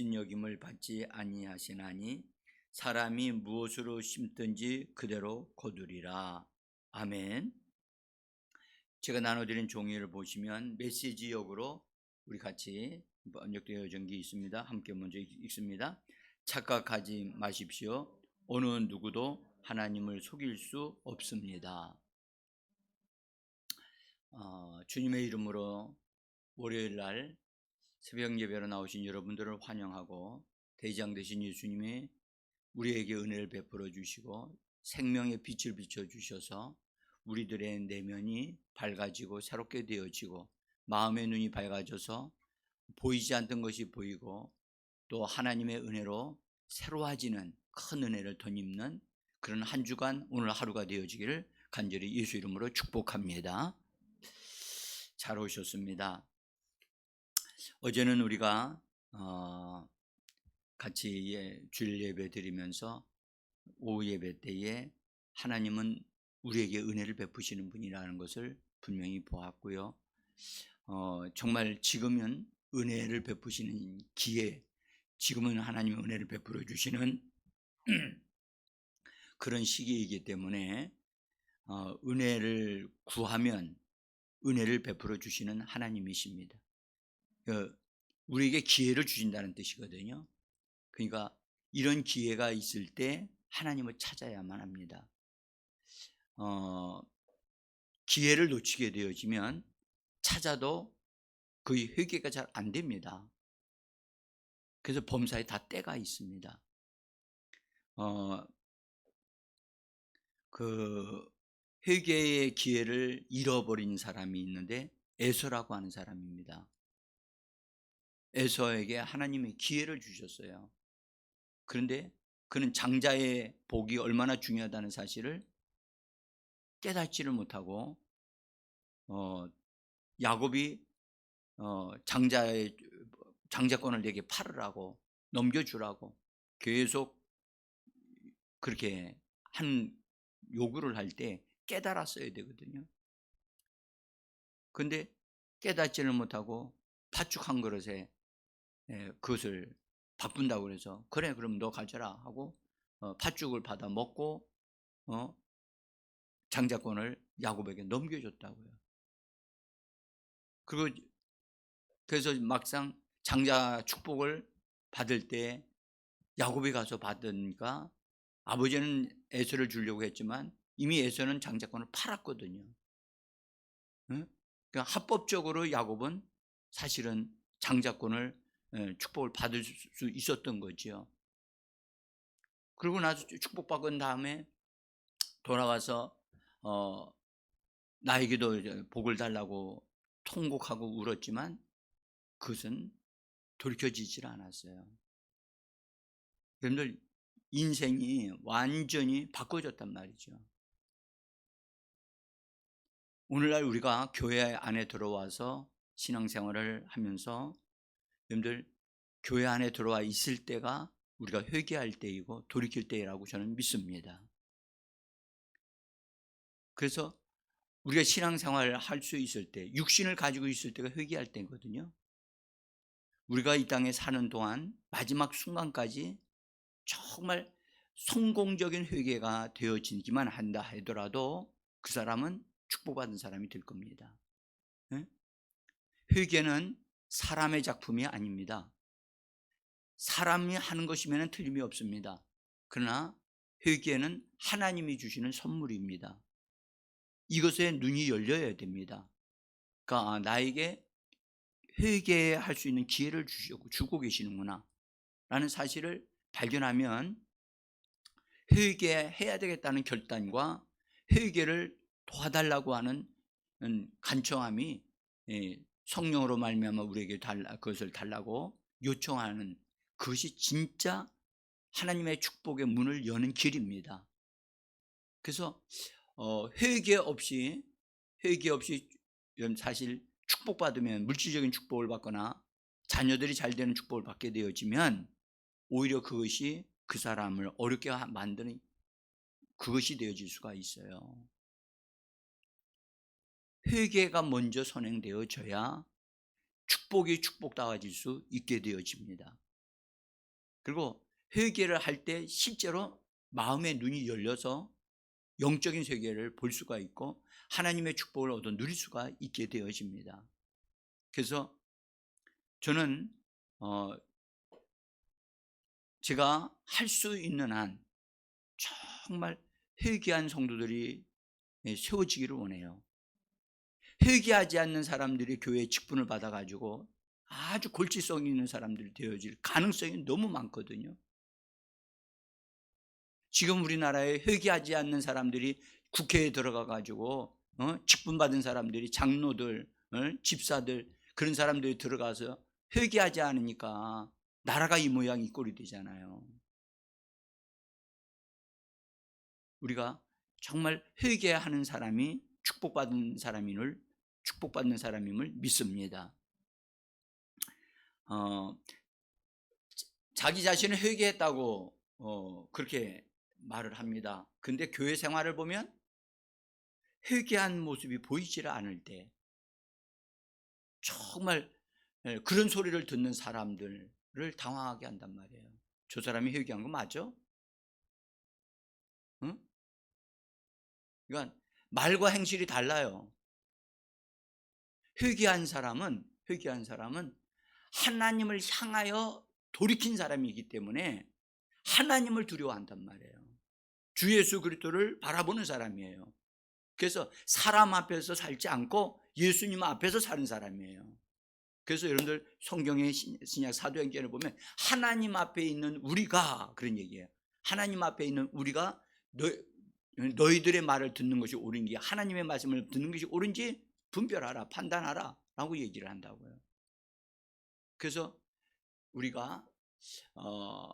업신여김을 받지 아니하시나니 사람이 무엇으로 심든지 그대로 거두리라. 아멘. 제가 나눠드린 종이를 보시면 메시지 역으로 우리 같이 번역되어 전기 있습니다. 함께 먼저 읽습니다. 착각하지 마십시오. 어느 누구도 하나님을 속일 수 없습니다. 어, 주님의 이름으로 월요일 날 새벽 예배로 나오신 여러분들을 환영하고 대장 되신 예수님이 우리에게 은혜를 베풀어 주시고 생명의 빛을 비춰 주셔서 우리들의 내면이 밝아지고 새롭게 되어지고 마음의 눈이 밝아져서 보이지 않던 것이 보이고 또 하나님의 은혜로 새로워지는 큰 은혜를 덧입는 그런 한 주간 오늘 하루가 되어지기를 간절히 예수 이름으로 축복합니다. 잘 오셨습니다. 어제는 우리가 어, 같이 예, 주일 예배 드리면서 오후 예배 때에 하나님은 우리에게 은혜를 베푸시는 분이라는 것을 분명히 보았고요. 어, 정말 지금은 은혜를 베푸시는 기회, 지금은 하나님의 은혜를 베풀어 주시는 그런 시기이기 때문에 어, 은혜를 구하면 은혜를 베풀어 주시는 하나님이십니다. 그, 우리에게 기회를 주신다는 뜻이거든요. 그러니까 이런 기회가 있을 때 하나님을 찾아야만 합니다. 어, 기회를 놓치게 되어지면 찾아도 거의 회개가 잘 안 됩니다. 그래서 범사에 다 때가 있습니다. 어, 그 회개의 기회를 잃어버린 사람이 있는데 에서라고 하는 사람입니다. 에서에게 하나님이 기회를 주셨어요. 그런데 그는 장자의 복이 얼마나 중요하다는 사실을 깨닫지를 못하고 어, 야곱이 어, 장자의 장자권을 내게 팔으라고 넘겨주라고 계속 그렇게 한 요구를 할 때 깨달았어야 되거든요. 근데 깨닫지를 못하고 팥죽 한 그릇에 예, 그것을 바꾼다고 그래서 그래 그럼 너 가져라 하고 어, 팥죽을 받아 먹고 어, 장자권을 야곱에게 넘겨줬다고요. 그리고 그래서 막상 장자 축복을 받을 때 야곱이 가서 받으니까 아버지는 에서를 주려고 했지만 이미 에서는 장자권을 팔았거든요. 그러니까 합법적으로 야곱은 사실은 장자권을 예, 축복을 받을 수 있었던 거죠. 그러고 나서 축복받은 다음에 돌아와서 어, 나에게도 복을 달라고 통곡하고 울었지만 그것은 돌켜지질 않았어요. 여러분들 인생이 완전히 바꿔졌단 말이죠. 오늘날 우리가 교회 안에 들어와서 신앙생활을 하면서 여러분들 교회 안에 들어와 있을 때가 우리가 회개할 때이고 돌이킬 때라고 저는 믿습니다. 그래서 우리가 신앙생활을 할 수 있을 때, 육신을 가지고 있을 때가 회개할 때거든요. 우리가 이 땅에 사는 동안 마지막 순간까지 정말 성공적인 회개가 되어지기만 한다 하더라도 그 사람은 축복받은 사람이 될 겁니다. 회개는 사람의 작품이 아닙니다. 사람이 하는 것이면 틀림이 없습니다. 그러나 회개는 하나님이 주시는 선물입니다. 이것에 눈이 열려야 됩니다. 그러니까 아, 나에게 회개할 수 있는 기회를 주시고 주고 계시는구나 라는 사실을 발견하면 회개해야 되겠다는 결단과 회개를 도와달라고 하는 음, 간청함이 예, 성령으로 말미암아 우리에게 달라 그것을 달라고 요청하는 그것이 진짜 하나님의 축복의 문을 여는 길입니다. 그래서 어, 회개 없이 회개 없이 사실 축복받으면 물질적인 축복을 받거나 자녀들이 잘 되는 축복을 받게 되어지면 오히려 그것이 그 사람을 어렵게 만드는 그것이 되어질 수가 있어요. 회개가 먼저 선행되어져야 축복이 축복다워질 수 있게 되어집니다. 그리고 회개를 할 때 실제로 마음의 눈이 열려서 영적인 세계를 볼 수가 있고 하나님의 축복을 얻어 누릴 수가 있게 되어집니다. 그래서 저는 어 제가 할 수 있는 한 정말 회개한 성도들이 예, 세워지기를 원해요. 회개하지 않는 사람들이 교회 직분을 받아가지고 아주 골치성 있는 사람들이 되어질 가능성이 너무 많거든요. 지금 우리나라에 회개하지 않는 사람들이 국회에 들어가 가지고 어? 직분 받은 사람들이 장로들, 어? 집사들 그런 사람들이 들어가서 회개하지 않으니까 나라가 이 모양 이 꼴이 되잖아요. 우리가 정말 회개하는 사람이 축복받은 사람임을 축복받는 사람임을 믿습니다. 어, 자기 자신을 회개했다고 어, 그렇게 말을 합니다. 근데 교회 생활을 보면 회개한 모습이 보이지를 않을 때 정말 예, 그런 소리를 듣는 사람들을 당황하게 한단 말이에요. 저 사람이 회개한 거 맞아? 응? 그러니까 말과 행실이 달라요. 회개한 사람은 회개한 사람은 하나님을 향하여 돌이킨 사람이기 때문에 하나님을 두려워한단 말이에요. 주 예수 그리스도를 바라보는 사람이에요. 그래서 사람 앞에서 살지 않고 예수님 앞에서 사는 사람이에요. 그래서 여러분들 성경의 신- 신약 사도행전을 보면 하나님 앞에 있는 우리가 그런 얘기예요. 하나님 앞에 있는 우리가 너, 너희들의 말을 듣는 것이 옳은지 하나님의 말씀을 듣는 것이 옳은지 분별하라 판단하라 라고 얘기를 한다고요. 그래서 우리가 어,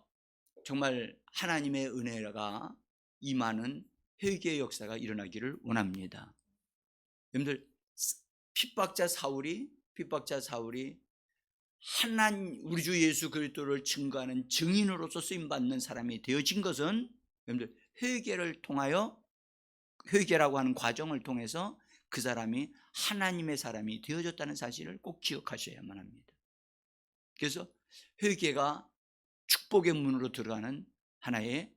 정말 하나님의 은혜가 임하는 회개의 역사가 일어나기를 원합니다. 여러분들 핍박자 사울이 핍박자 사울이 하나님 우리 주 예수 그리스도를 증거하는 증인으로서 쓰임 받는 사람이 되어진 것은 여러분들 회개를 통하여 회개라고 하는 과정을 통해서 그 사람이 하나님의 사람이 되어졌다는 사실을 꼭 기억하셔야만 합니다. 그래서 회개가 축복의 문으로 들어가는 하나의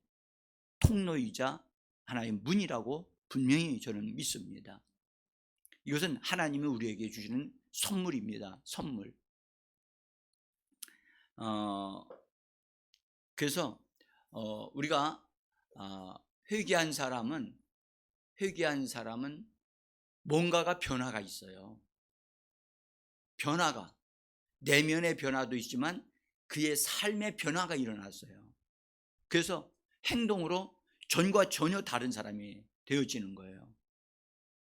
통로이자 하나의 문이라고 분명히 저는 믿습니다. 이것은 하나님이 우리에게 주시는 선물입니다. 선물. 어, 그래서 어, 우리가 어, 회개한 사람은 회개한 사람은 뭔가가 변화가 있어요. 변화가 내면의 변화도 있지만 그의 삶의 변화가 일어났어요. 그래서 행동으로 전과 전혀 다른 사람이 되어지는 거예요.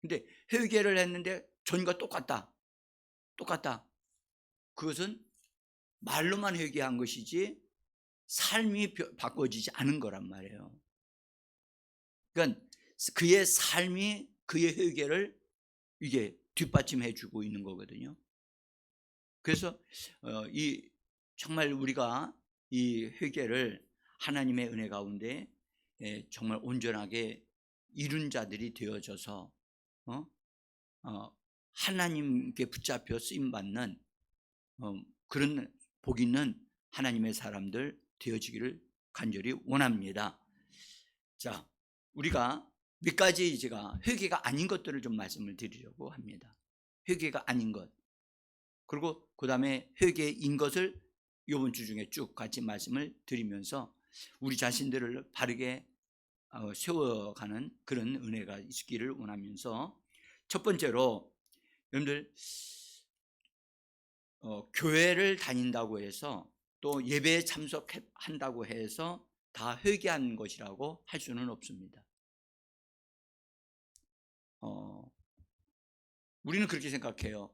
근데 회개를 했는데 전과 똑같다. 똑같다. 그것은 말로만 회개한 것이지 삶이 벼- 바꿔지지 않은 거란 말이에요. 그러니까 그의 삶이 그의 회개를 이게 뒷받침해 주고 있는 거거든요. 그래서 어, 이 정말 우리가 이 회개를 하나님의 은혜 가운데 예, 정말 온전하게 이룬 자들이 되어져서 어? 어, 하나님께 붙잡혀 쓰임 받는 어, 그런 복 있는 하나님의 사람들 되어지기를 간절히 원합니다. 자, 우리가 몇 가지 제가 회개가 아닌 것들을 좀 말씀을 드리려고 합니다. 회개가 아닌 것. 그리고 그 다음에 회개인 것을 이번 주 중에 쭉 같이 말씀을 드리면서 우리 자신들을 바르게 어, 세워가는 그런 은혜가 있기를 원하면서 첫 번째로 여러분들 어, 교회를 다닌다고 해서 또 예배에 참석한다고 해서 다 회개한 것이라고 할 수는 없습니다. 어, 우리는 그렇게 생각해요.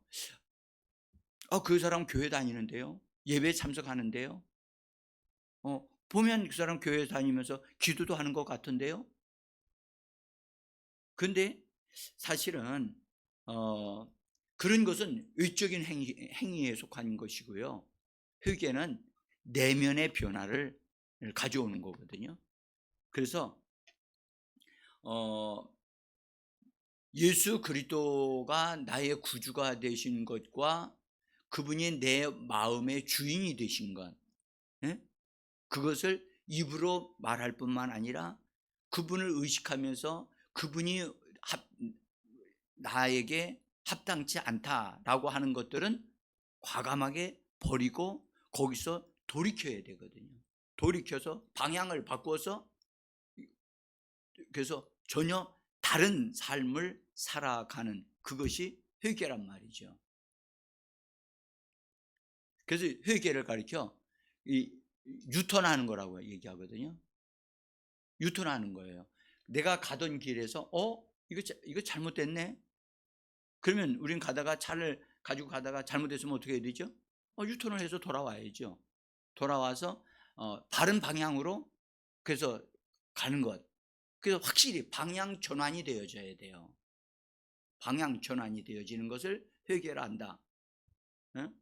어, 그 사람 교회 다니는데요. 예배에 참석하는데요. 어, 보면 그 사람 교회 다니면서 기도도 하는 것 같은데요. 근데 사실은 어, 그런 것은 외적인 행위, 행위에 속한 것이고요. 회개는 내면의 변화를 가져오는 거거든요. 그래서 어, 예수 그리스도가 나의 구주가 되신 것과 그분이 내 마음의 주인이 되신 것, 예? 그것을 입으로 말할 뿐만 아니라 그분을 의식하면서 그분이 합, 나에게 합당치 않다라고 하는 것들은 과감하게 버리고 거기서 돌이켜야 되거든요. 돌이켜서 방향을 바꿔서 그래서 전혀 다른 삶을 살아가는 그것이 회개란 말이죠. 그래서 회개를 가리켜 이 유턴하는 거라고 얘기하거든요. 유턴하는 거예요. 내가 가던 길에서 어 이거 자- 이거 잘못됐네. 그러면 우린 가다가 차를 가지고 가다가 잘못됐으면 어떻게 해야 되죠? 어, 유턴을 해서 돌아와야죠. 돌아와서 어, 바른 방향으로 그래서 가는 것. 그래서 확실히 방향 전환이 되어져야 돼요. 방향 전환이 되어지는 것을 회개를 한다. 응?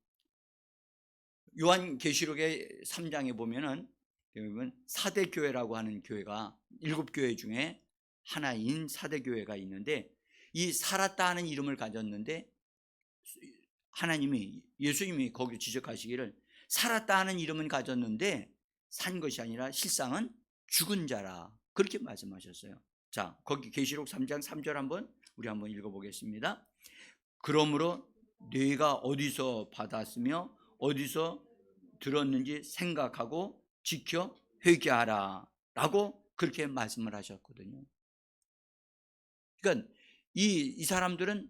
요한 계시록의 3장에 보면은 여러분 사대 교회라고 하는 교회가 일곱 교회 중에 하나인 사대 교회가 있는데 이 살았다 하는 이름을 가졌는데 하나님이 예수님이 거기 지적하시기를 살았다 하는 이름은 가졌는데 산 것이 아니라 실상은 죽은 자라 그렇게 말씀하셨어요. 자, 거기 계시록 3장 3절 한번 우리 한번 읽어 보겠습니다. 그러므로 네가 어디서 받았으며 어디서 들었는지 생각하고 지켜 회개하라 라고 그렇게 말씀을 하셨거든요. 그러니까 이, 이 사람들은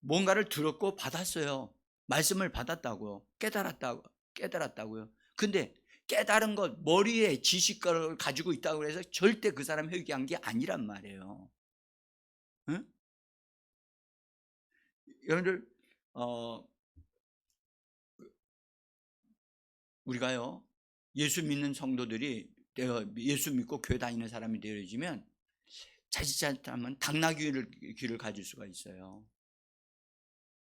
뭔가를 들었고 받았어요. 말씀을 받았다고요. 깨달았다고, 깨달았다고요. 근데 깨달은 것, 머리에 지식을 가지고 있다고 해서 절대 그 사람 회개한 게 아니란 말이에요. 응? 여러분들, 어, 우리가요, 예수 믿는 성도들이 예수 믿고 교회 다니는 사람이 되어지면 자칫자칫하면 당나귀를 귀를 가질 수가 있어요.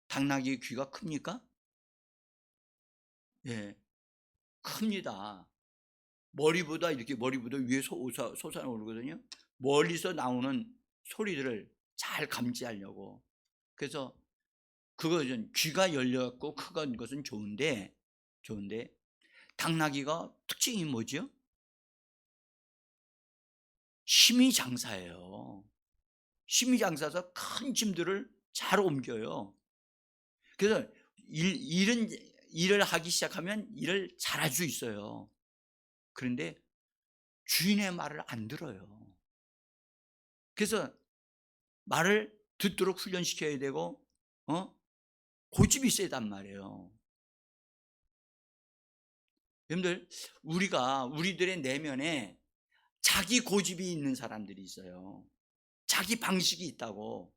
당나귀의 귀가 큽니까? 예, 큽니다. 머리보다 이렇게 머리보다 위에 솟아, 솟아 오르거든요. 멀리서 나오는 소리들을 잘 감지하려고. 그래서 그것은 귀가 열렸고 크건 것은 좋은데, 좋은데 당나귀가 특징이 뭐죠? 심히 장사예요. 심히 장사서 큰 짐들을 잘 옮겨요. 그래서 일, 일은 일을 하기 시작하면 일을 잘할 수 있어요. 그런데 주인의 말을 안 들어요. 그래서 말을 듣도록 훈련시켜야 되고, 어? 고집이 세단 말이에요. 여러분들, 우리가, 우리들의 내면에 자기 고집이 있는 사람들이 있어요. 자기 방식이 있다고.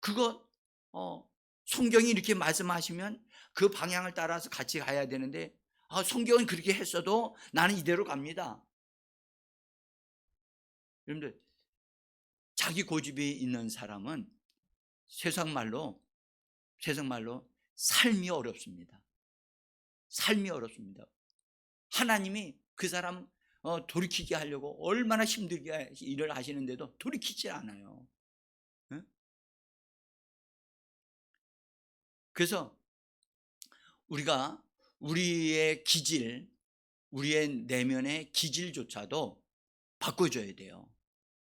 그거, 어, 성경이 이렇게 말씀하시면 그 방향을 따라서 같이 가야 되는데, 아, 성경은 그렇게 했어도 나는 이대로 갑니다. 여러분들, 자기 고집이 있는 사람은 세상 말로, 세상 말로 삶이 어렵습니다. 삶이 어렵습니다. 하나님이 그 사람 어, 돌이키게 하려고 얼마나 힘들게 일을 하시는데도 돌이키질 않아요. 그래서 우리가 우리의 기질, 우리의 내면의 기질조차도 바꿔줘야 돼요.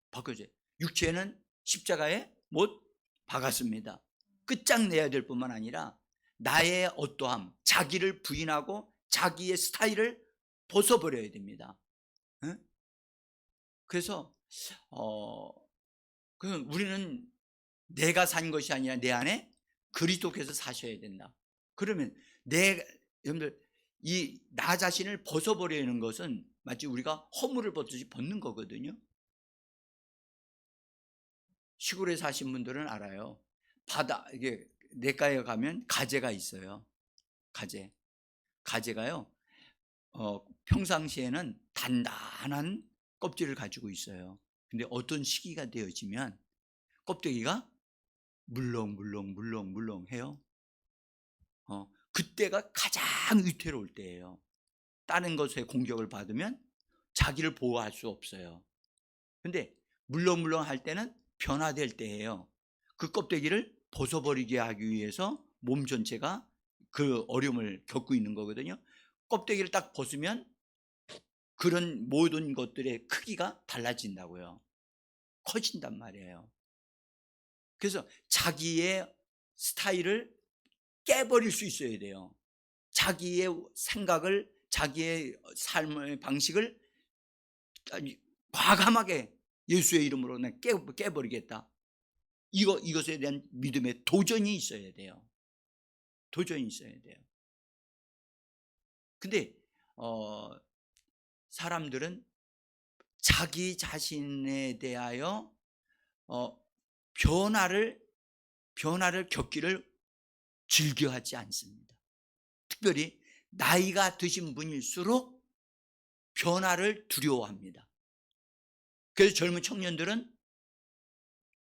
바꿔줘야 돼요. 육체는 십자가에 못 박았습니다. 끝장내야 될 뿐만 아니라 나의 어떠함, 자기를 부인하고 자기의 스타일을 벗어버려야 됩니다. 응? 그래서 어, 그 우리는 내가 산 것이 아니라 내 안에 그리스도께서 사셔야 된다. 그러면 내 여러분들 이 나 자신을 벗어버리는 것은 마치 우리가 허물을 벗듯이 벗는 거거든요. 시골에 사신 분들은 알아요. 바다 이게 내가에 가면 가재가 있어요. 가재. 가재가요. 어, 평상시에는 단단한 껍질을 가지고 있어요. 근데 어떤 시기가 되어지면 껍데기가 물렁물렁 물렁물렁 해요. 어, 그때가 가장 위태로울 때예요. 다른 것에 공격을 받으면 자기를 보호할 수 없어요. 근데 물렁물렁 할 때는 변화될 때예요. 그 껍데기를 벗어버리게 하기 위해서 몸 전체가 그 어려움을 겪고 있는 거거든요. 껍데기를 딱 벗으면 그런 모든 것들의 크기가 달라진다고요. 커진단 말이에요. 그래서 자기의 스타일을 깨버릴 수 있어야 돼요. 자기의 생각을, 자기의 삶의 방식을 과감하게 예수의 이름으로 깨버리겠다. 이거, 이것에 대한 믿음의 도전이 있어야 돼요. 도전이 있어야 돼요. 근데, 어, 사람들은 자기 자신에 대하여, 어, 변화를, 변화를 겪기를 즐겨하지 않습니다. 특별히 나이가 드신 분일수록 변화를 두려워합니다. 그래서 젊은 청년들은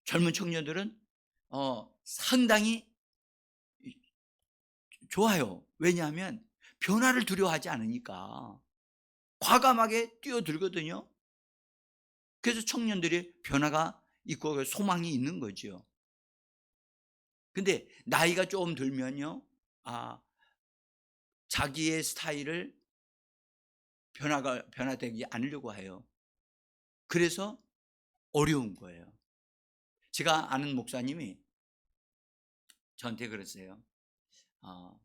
젊은 청년들은 어, 상당히 좋아요. 왜냐하면 변화를 두려워하지 않으니까 과감하게 뛰어들거든요. 그래서 청년들이 변화가 있고 소망이 있는 거죠. 근데 나이가 조금 들면요, 아 자기의 스타일을 변화가 변화되지 않으려고 해요. 그래서 어려운 거예요. 제가 아는 목사님이 저한테 그랬어요. 어,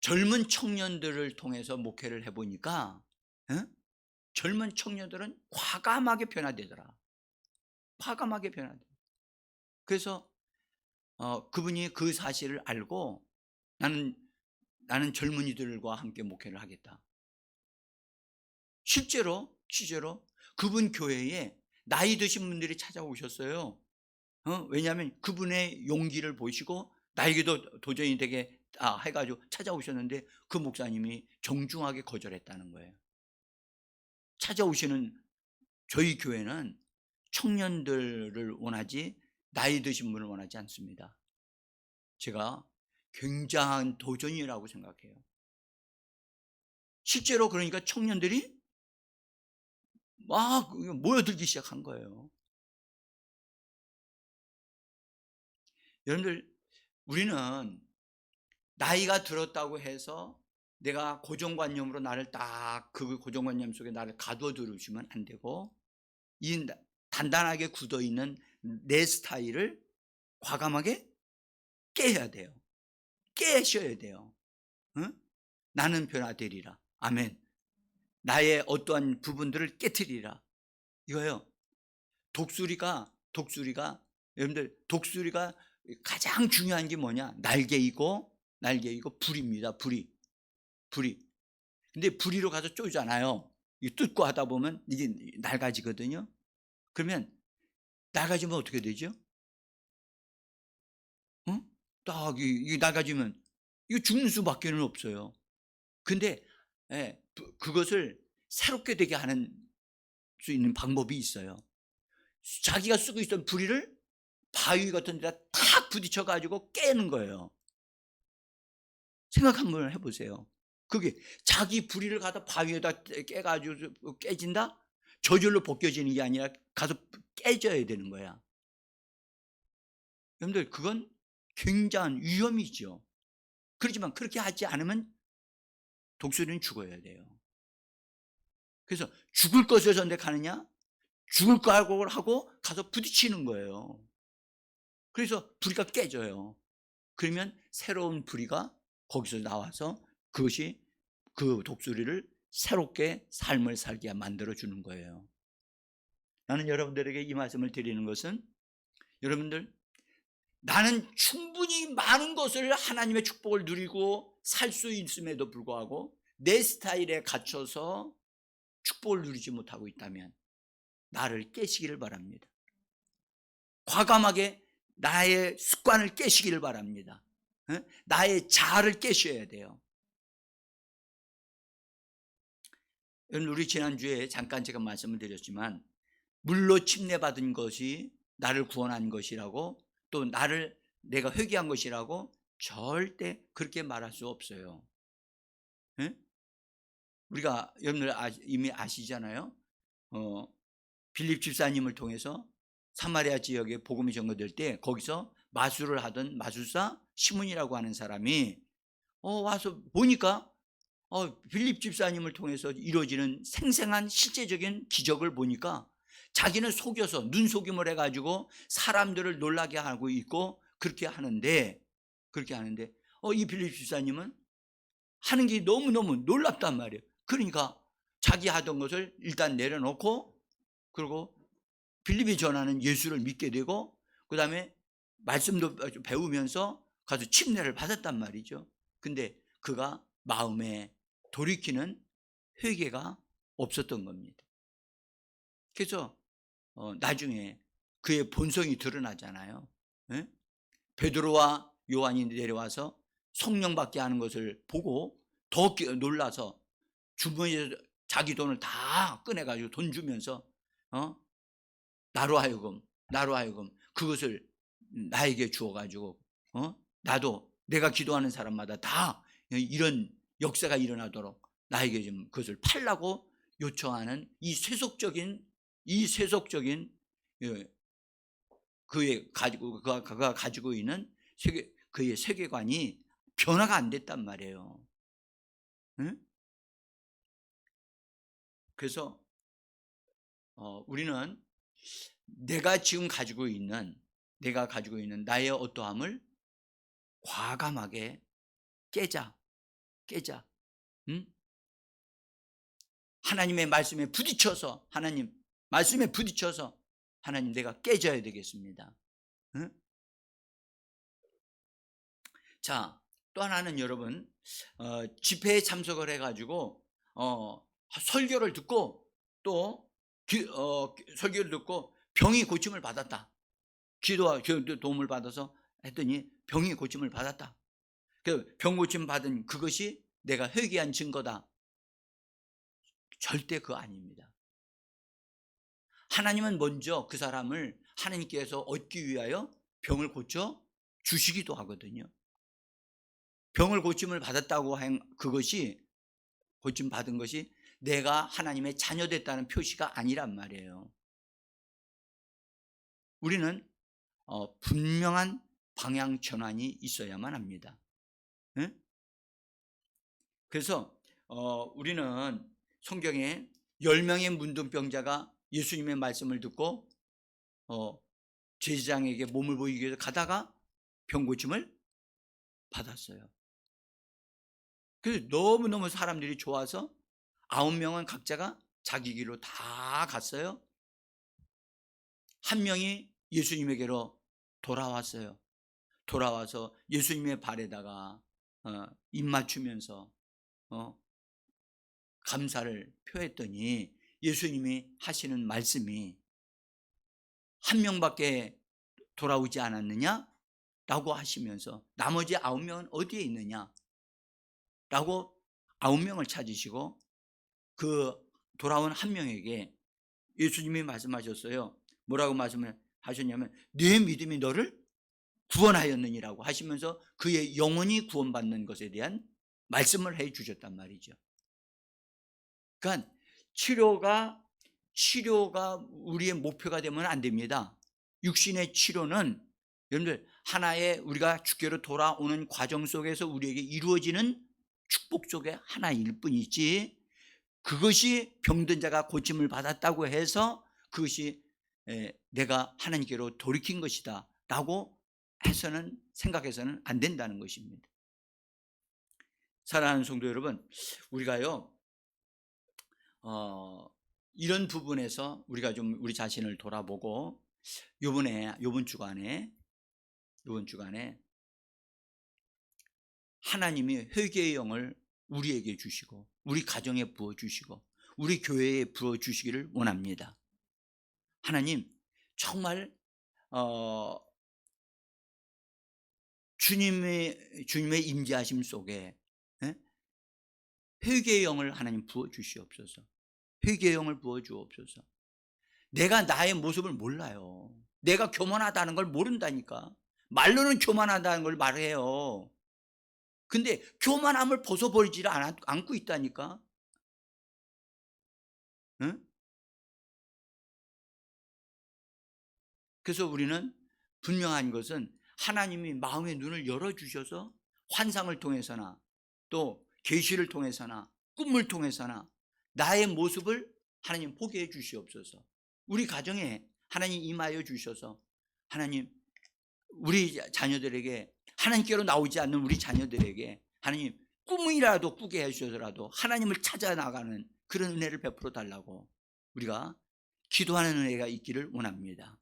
젊은 청년들을 통해서 목회를 해보니까 응? 젊은 청년들은 과감하게 변화되더라. 과감하게 변화돼. 그래서 어, 그분이 그 사실을 알고 나는 나는 젊은이들과 함께 목회를 하겠다. 실제로 실제로 그분 교회에 나이 드신 분들이 찾아오셨어요. 어? 왜냐하면 그분의 용기를 보시고 나에게도 도전이 되게 아, 해가지고 찾아오셨는데 그 목사님이 정중하게 거절했다는 거예요. 찾아오시는 저희 교회는 청년들을 원하지 나이 드신 분을 원하지 않습니다. 제가 굉장한 도전이라고 생각해요. 실제로 그러니까 청년들이 막 모여들기 시작한 거예요. 여러분들, 우리는 나이가 들었다고 해서 내가 고정관념으로 나를 딱 그 고정관념 속에 나를 가두어 두시면 안 되고 이 단단하게 굳어 있는 내 스타일을 과감하게 깨야 돼요. 깨셔야 돼요. 응? 나는 변화되리라. 아멘. 나의 어떠한 부분들을 깨뜨리라. 이거요. 독수리가 독수리가 여러분들 독수리가 가장 중요한 게 뭐냐? 날개이고 날개이고 불입니다. 불이. 불이. 근데 불이로 가서 쪼잖아요. 이 뜯고 하다 보면 이게 낡아지거든요. 그러면 낡아지면 어떻게 되죠? 응? 딱 이, 낡아지면 이거 죽는 수밖에는 없어요. 근데 예, 그것을 새롭게 되게 하는 수 있는 방법이 있어요. 자기가 쓰고 있던 부리를 바위 같은 데다 탁 부딪혀 가지고 깨는 거예요. 생각 한번 해보세요. 그게 자기 부리를 가다 바위에다 깨가지고 깨진다? 저절로 벗겨지는 게 아니라 가서 깨져야 되는 거야. 여러분들, 그건 굉장한 위험이죠. 그렇지만 그렇게 하지 않으면 독수리는 죽어야 돼요. 그래서 죽을 것을 선택하느냐? 죽을 각오를 하고 가서 부딪히는 거예요. 그래서 부리가 깨져요. 그러면 새로운 부리가 거기서 나와서 그것이 그 독수리를 새롭게 삶을 살게 만들어 주는 거예요. 나는 여러분들에게 이 말씀을 드리는 것은 여러분들 나는 충분히 많은 것을 하나님의 축복을 누리고 살 수 있음에도 불구하고 내 스타일에 갇혀서 축복을 누리지 못하고 있다면 나를 깨시기를 바랍니다. 과감하게 나의 습관을 깨시기를 바랍니다. 나의 자아를 깨셔야 돼요. 우리 지난주에 잠깐 제가 말씀을 드렸지만 물로 침례받은 것이 나를 구원한 것이라고 또 나를 내가 회개한 것이라고 절대 그렇게 말할 수 없어요. 네? 우리가 여러분들 이미 아시잖아요. 어, 빌립 집사님을 통해서 사마리아 지역에 복음이 전거될 때 거기서 마술을 하던 마술사 시문이라고 하는 사람이 어, 와서 보니까 어, 빌립 집사님을 통해서 이루어지는 생생한 실제적인 기적을 보니까 자기는 속여서 눈 속임을 해가지고 사람들을 놀라게 하고 있고 그렇게 하는데 그렇게 하는데 어, 이 빌립 집사님은 하는 게 너무너무 놀랍단 말이에요. 그러니까 자기 하던 것을 일단 내려놓고 그리고 빌립이 전하는 예수를 믿게 되고 그 다음에 말씀도 배우면서 가서 침례를 받았단 말이죠. 근데 그가 마음에 돌이키는 회개가 없었던 겁니다. 그래서 어, 나중에 그의 본성이 드러나잖아요. 예? 베드로와 요한이 내려와서 성령 받게 하는 것을 보고 더 끼- 놀라서 주머니에 자기 돈을 다 꺼내가지고 돈 주면서 어? 나로 하여금 나로 하여금 그것을 나에게 주어가지고 어? 나도 내가 기도하는 사람마다 다 이런 역사가 일어나도록 나에게 좀 그것을 팔라고 요청하는 이 세속적인 이 세속적인 예, 그의 가지고 그가, 그가 가지고 있는 세계 그의 세계관이 변화가 안 됐단 말이에요. 응? 그래서 어, 우리는 내가 지금 가지고 있는 내가 가지고 있는 나의 어떠함을 과감하게 깨자, 깨자. 응? 하나님의 말씀에 부딪혀서 하나님 말씀에 부딪혀서 하나님 내가 깨져야 되겠습니다. 응? 자, 또 하나는 여러분 어, 집회에 참석을 해가지고 어, 설교를 듣고 또 기- 어, 설교를 듣고 병이 고침을 받았다. 기도와 기도 도움을 받아서 했더니 병이 고침을 받았다. 그병 고침 받은 그것이 내가 회개한 증거다. 절대 그거 아닙니다. 하나님은 먼저 그 사람을 하나님께서 얻기 위하여 병을 고쳐 주시기도 하거든요. 병을 고침을 받았다고 한 그것이 고침 받은 것이 내가 하나님의 자녀 됐다는 표시가 아니란 말이에요. 우리는 어, 분명한 방향 전환이 있어야만 합니다. 응? 그래서 어, 우리는 성경에 10명의 문둥병자가 예수님의 말씀을 듣고 어, 제사장에게 몸을 보이기 위해서 가다가 병고침을 받았어요. 그래서 너무너무 사람들이 좋아서 아홉 명은 각자가 자기 길로 다 갔어요. 한 명이 예수님에게로 돌아왔어요. 돌아와서 예수님의 발에다가 어, 입 맞추면서 어, 감사를 표했더니 예수님이 하시는 말씀이 한 명밖에 돌아오지 않았느냐? 라고 하시면서 나머지 아홉 명은 어디에 있느냐? 라고 아홉 명을 찾으시고 그 돌아온 한 명에게 예수님이 말씀하셨어요. 뭐라고 말씀하셨냐면 내 믿음이 너를 구원하였느니라고 하시면서 그의 영혼이 구원받는 것에 대한 말씀을 해 주셨단 말이죠. 그러니까 치료가 치료가 우리의 목표가 되면 안 됩니다. 육신의 치료는 여러분들 하나의 우리가 주께로 돌아오는 과정 속에서 우리에게 이루어지는 축복 속의 하나일 뿐이지 그것이 병든 자가 고침을 받았다고 해서 그것이 에, 내가 하나님께로 돌이킨 것이다 라고 해서는 생각해서는 안 된다는 것입니다. 사랑하는 성도 여러분, 우리가요, 어, 이런 부분에서 우리가 좀 우리 자신을 돌아보고 요번에 요번 주간에 요번 주간에 하나님이 회개의 영을 우리에게 주시고 우리 가정에 부어 주시고 우리 교회에 부어 주시기를 원합니다. 하나님 정말 어, 주님의 주님의 임재하심 속에 예? 회개의 영을 하나님 부어 주시옵소서. 회개의 영을 부어 주옵소서. 내가 나의 모습을 몰라요. 내가 교만하다는 걸 모른다니까. 말로는 교만하다는 걸 말해요. 근데 교만함을 벗어버리지 않고 있다니까. 응? 그래서 우리는 분명한 것은 하나님이 마음의 눈을 열어주셔서 환상을 통해서나 또 계시를 통해서나 꿈을 통해서나 나의 모습을 하나님 보게 해 주시옵소서. 우리 가정에 하나님 임하여 주셔서 하나님 우리 자녀들에게 하나님께로 나오지 않는 우리 자녀들에게 하나님 꿈이라도 꾸게 해 주셔서라도 하나님을 찾아 나가는 그런 은혜를 베풀어 달라고 우리가 기도하는 은혜가 있기를 원합니다.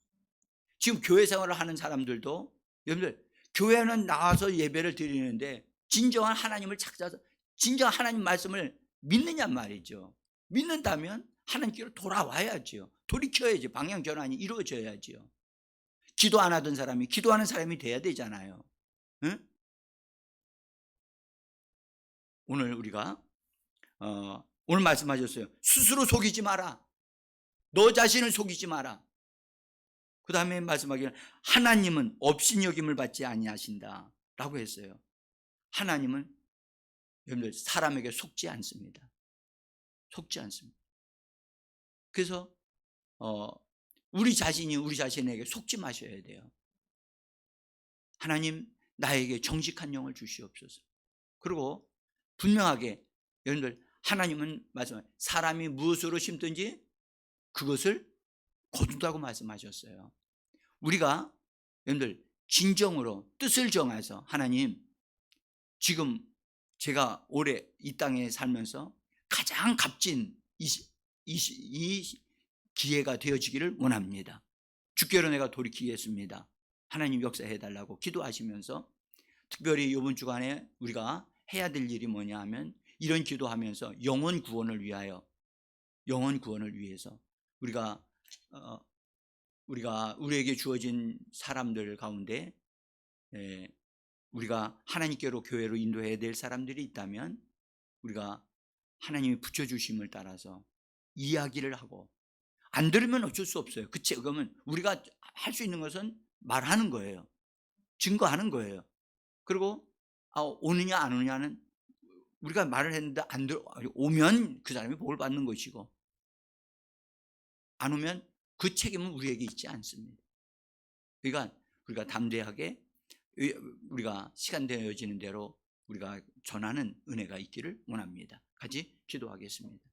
지금 교회 생활을 하는 사람들도 여러분들 교회는 나와서 예배를 드리는데 진정한 하나님을 찾아서 진정 하나님 말씀을 믿느냐 말이죠. 믿는다면 하나님께로 돌아와야죠. 돌이켜야지 방향 전환이 이루어져야지요. 기도 안 하던 사람이 기도하는 사람이 돼야 되잖아요. 응? 오늘 우리가 어, 오늘 말씀하셨어요. 스스로 속이지 마라. 너 자신을 속이지 마라. 그 다음에 말씀하기를 하나님은 업신여김을 받지 아니하신다 라고 했어요. 하나님은 여러분들 사람에게 속지 않습니다. 속지 않습니다. 그래서 어, 우리 자신이 우리 자신에게 속지 마셔야 돼요. 하나님 나에게 정직한 영을 주시옵소서. 그리고 분명하게 여러분들 하나님은 말씀 사람이 무엇으로 심든지 그것을 거둔다고 말씀하셨어요. 우리가 여러분들 진정으로 뜻을 정해서 하나님 지금 제가 올해 이 땅에 살면서 가장 값진 이, 시- 이, 시- 이 기회가 되어지기를 원합니다. 주께로 내가 돌이키겠습니다. 하나님 역사해 달라고 기도하시면서 특별히 이번 주간에 우리가 해야 될 일이 뭐냐 하면 이런 기도하면서 영혼 구원을 위하여 영혼 구원을 위해서 우리가 어, 우리가 우리에게 주어진 사람들 가운데 에, 우리가 하나님께로 교회로 인도해야 될 사람들이 있다면 우리가 하나님이 붙여주심을 따라서 이야기를 하고 안 들으면 어쩔 수 없어요. 그치? 그러면 우리가 할 수 있는 것은 말하는 거예요. 증거하는 거예요. 그리고 아, 오느냐 안 오느냐는 우리가 말을 했는데 안 들, 오면 그 사람이 복을 받는 것이고 안 오면 그 책임은 우리에게 있지 않습니다. 그러니까 우리가 담대하게 우리가 시간 되어지는 대로 우리가 전하는 은혜가 있기를 원합니다. 같이 기도하겠습니다.